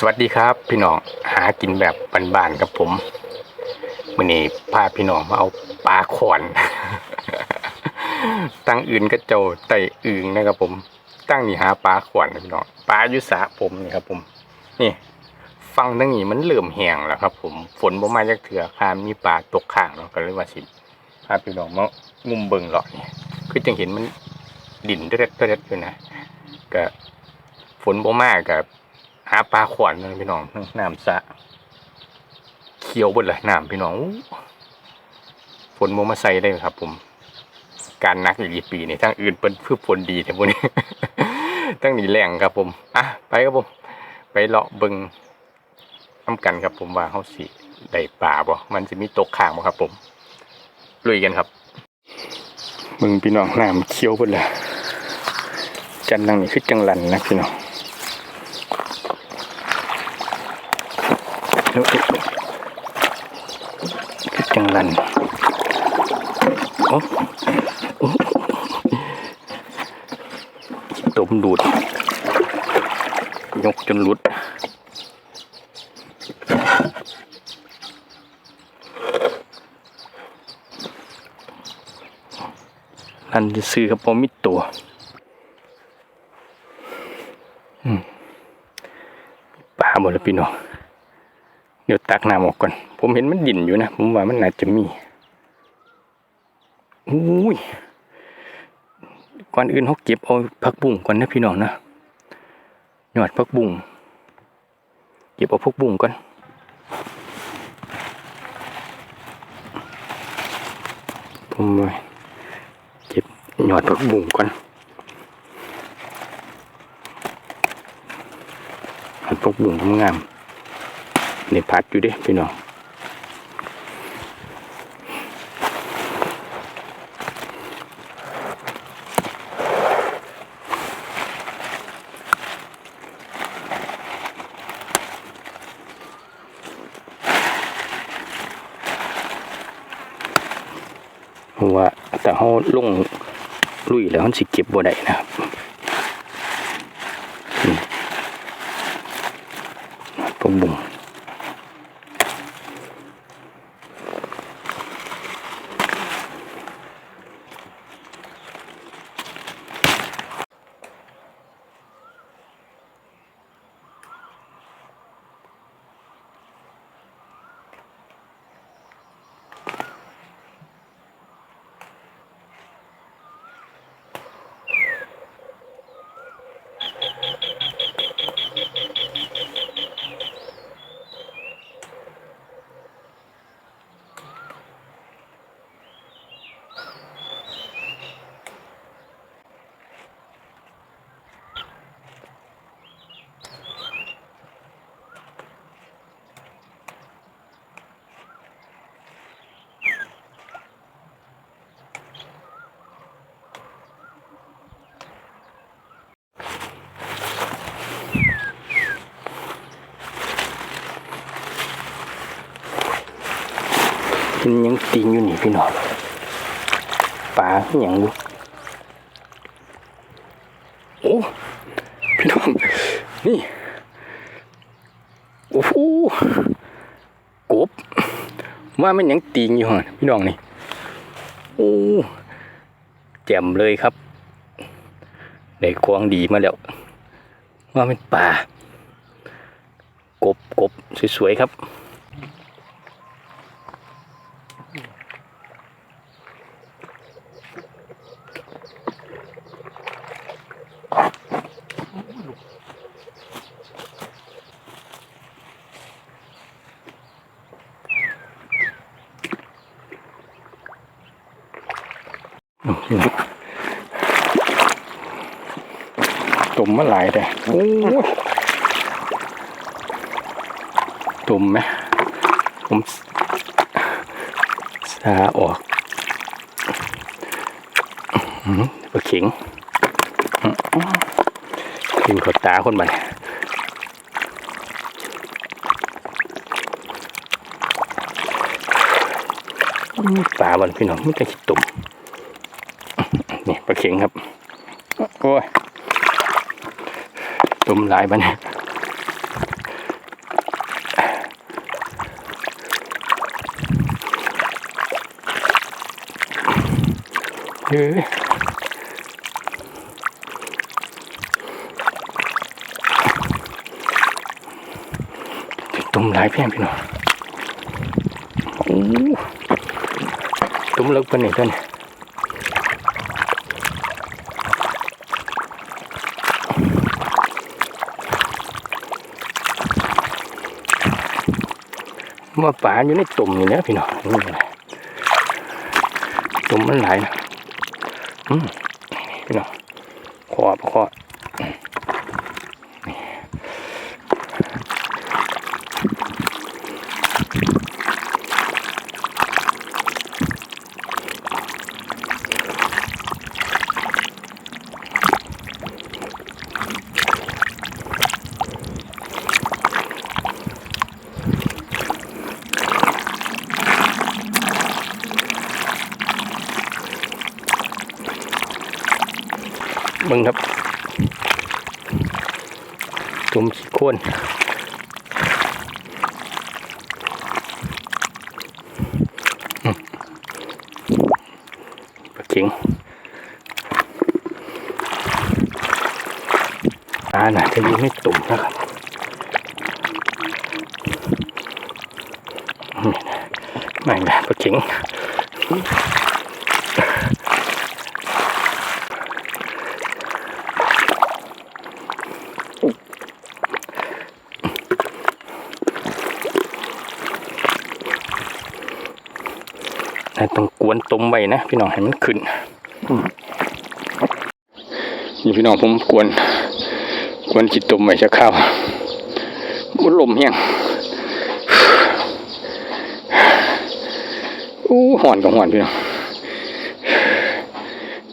สวัสดีครับ พี่น้องหากินแบบบ้านๆกับผมมื่อนี้พาพี่น้องมาเอาปลาขอน ตั้งอื่นก็เจ้าไตอึงนะครับผม ตั้งนี่หาปลาขอนนพี่น้องปลายุสาผมนี่ครับ ผม นี่ ฟังตั้งนี้มันเริ่อมแหงแล้วครับ ผม ฝนบ่มาจากเถื่อคามมีปลาตกข้างเนาก็เลยว่าสิพาพี่น้องมางุมเบิงหรอนี่คือจังเห็นมันดินเด็ดเด็ดอยู่นะก็ฝนบ่มากกับ หาปลาขวานเลยพี่น้องน้ำสะเขียวเบดเลยน้ำพี่น้องฝนโมมาใส่ได้ครับ ผม การนักอีกปีนี่ทั้งอื่นเป็นพืชฝนดีแต่พวกนี้ทั้งนี้แรงครับ ผมอะไปครับผม ไปเลาะบิงน้ำกันครับ ผมว่าเขาสิได้ปลาบ่ มันจะมีตกข้างบ่ครับ ผมลุยกันครับมึงพี่น้องน้ำเขียวเบดเลยจันนังนี่คือจังหลันนะพี่น้อง คือจังลันโอ้โอ้ตมดูด ยกจนหลุดนั่นจะซื้อครับผมมิดตัวอืมปลาหมดแล้วพี่น้อง เดี๋ยวตักน้ำออกก่อน ผมเห็นมันดิ่นอยู่นะ ผมว่ามันน่าจะมีอุ้ยก่อนอื่นเขาเก็บเอาผักบุ้งก่อนนะพี่น้องนะหยอดผักบุ้งเก็บเอาผักบุ้งก่อนผมเก็บหยอดผักบุ้งก่อนหยอดผักบุ้งงาม นี่พัดอยู่ดิพี่น้องเพราะว่าแต่เขาลงลุยแล้วมันสิเก็บบ่ได้นะครับ มันยังติงอยู่นี่พี่น้องปลาอย่างอยู่โอ้พี่น้องนี่โอ้โหกบว่ามันยังติงอยู่ฮะพี่น้องนี่โอ้แจ่มเลยครับได้ของดีมาแล้ว ว่าเป็นปลากบกบสวยๆครับ ตุ่มมาหลายแต่โอ้ยตุ่มไหมผมสาออกอื้อหือปลาเข็งกินขอตาคนบันปลาบันพี่น้องไม่ได้คิดตุ่ม นี่ปลาเข็งครับ โอ้ยตุ่มหลายบ้านเฮ้ยตุ่มหลายเพียงพี่น้องตุ่มเล็กปนนี่ตัวนี้ ว่าป่าอยู่ในตุ่มอยู่นะพี่น้องนี่นะตุ่มมันไหลนะอืมพี่น้องขอขอ มึงครับตุ่มขี้โคนปลาเข็งอ่าน่ะจะอยู่ในตุ่มนะครับไม่นะปลาเข็ง นะต้องก วนต้มไว้นะพี่น้องให้มันขึ้นนี่พี่น้องผมกวนกวนจิตต้มไว้จะข้าวมันลมเฮียงอู้ห่อนกับห่อนพี่น้อง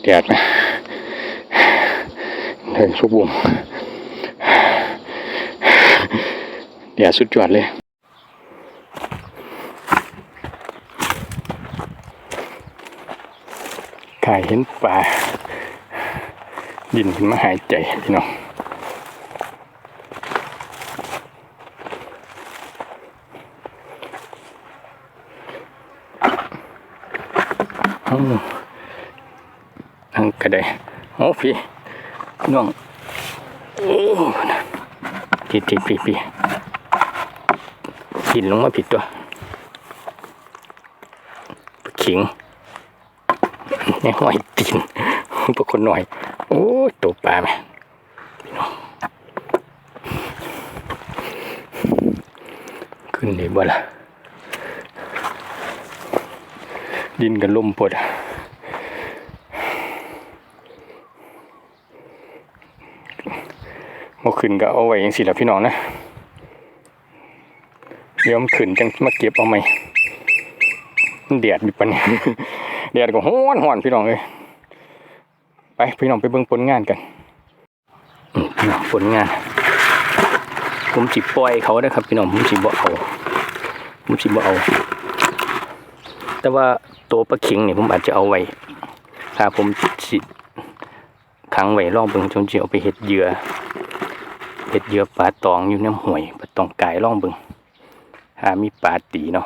แดดไหมเดินชุบวงแดดสุดยอดเลย กายเห็นปลาดินขึ้นมาหายใจพี่น้องอืมอังกระไดโอ้พี่น้องโอ้พี่พี่พี่พี่กินลงมาผิดตัวขิง ในห้อยตีนปลาคนหน่อย โอ้ยตัวปลาไหมพี่น้องขึ้นได้บ่ล่ะ ดินกันลมปวดมาขึ้นก็เอาไว้ยังสิละพี่น้องนะเดี๋ยวมันขึ้นจังมาเก็บเอาไหมมันเดียดมีปัญญา แดดก็ฮ้อนฮ้อนพี่น้องเลยไปพี่น้องไปเบิ่งผลงานกันพี่น้องผลงาน ผมจิปล่อยเขานะครับ พี่น้องผมจิบ่เอาผมจิบ่เอา แต่ว่าตัวปลาเข็งเนี่ยผมอาจจะเอาไว้ถ้าผมสิขังไว้รอบเบิ่งจนจะเอาไปเห็ดเหยื่อเห็ดเหยื่อปลาตองอยู่น้ำห่วยปลาตองกายร่องเบิ่งหามีปลาตีเนาะ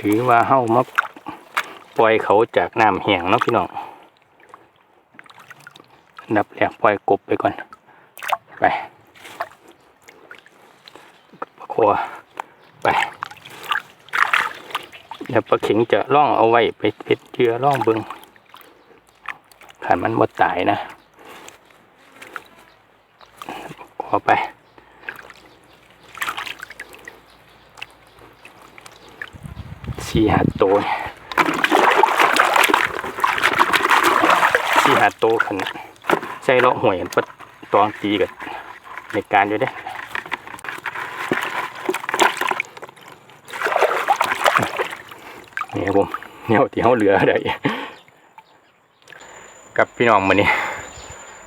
ถือว่าเฮ้ามาปล่อยเขาจากน้ำแห้งเนาะพี่น้องดับแรกปล่อยกบไปก่อน ไปปลาคอไปเดี๋ยวปลาเข็งจะล่องเอาไว้ไปเพชรเจือล่องเบิงขันมันบ่ตายนะขอไป สี่หาโตวสี่หาโตวขันใส่เลาะหวยกันปะตองตีกันในการอยู่เด้นี่ครับผมเนี่ยที่เขาเหลือได้กับพี่น้องมานี่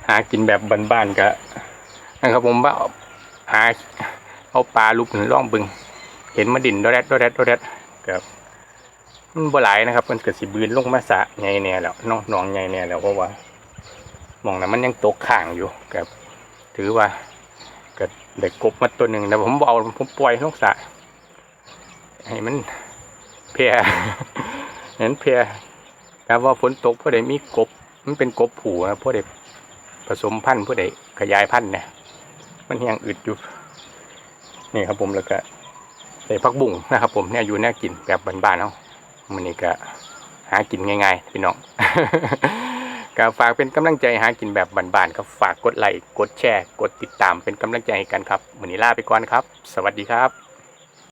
หากินแบบบ้านๆก็นนะครับผมว่าหาเอาปลาลูกหนึ่งล่องบึง เห็นมาดินโดแดดโดแดดโดแดดกับ มันบ่หลายนะครับ มันเกิดสิบืนลงมาสะใหญ่แน่แล้วน้องน้องใหญ่แน่แล้วเพราะว่ามองนั้นมันยังตกข้างอยู่กับถือว่าเกิดได้กกบมาตัวหนึ่งแต่ผมเอาผมปล่อยลงสะให้มันเพียเห็นเพียครับว่าฝนตกผู้ใดมีกบ มันเป็นกบผูนะผู้ใดผสมพันธุ์ผู้ใดขยายพันธุ์เนี่ยมันยังอึดอยู่นี่ครับผมแล้วก็ใส่ผักบุ้งนะครับ ผมเนี่ยอยู่แน่กินแบบบ้านๆเนาะ มันนี่ก็หากินง่ายๆพี่น้องก็ฝากเป็นกำลังใจหากินแบบบานๆครับฝากกดไลค์กดแชร์ กดติดตามเป็นกำลังใจให้กันครับวันนี้ลาไปก่อนครับ สวัสดีครับ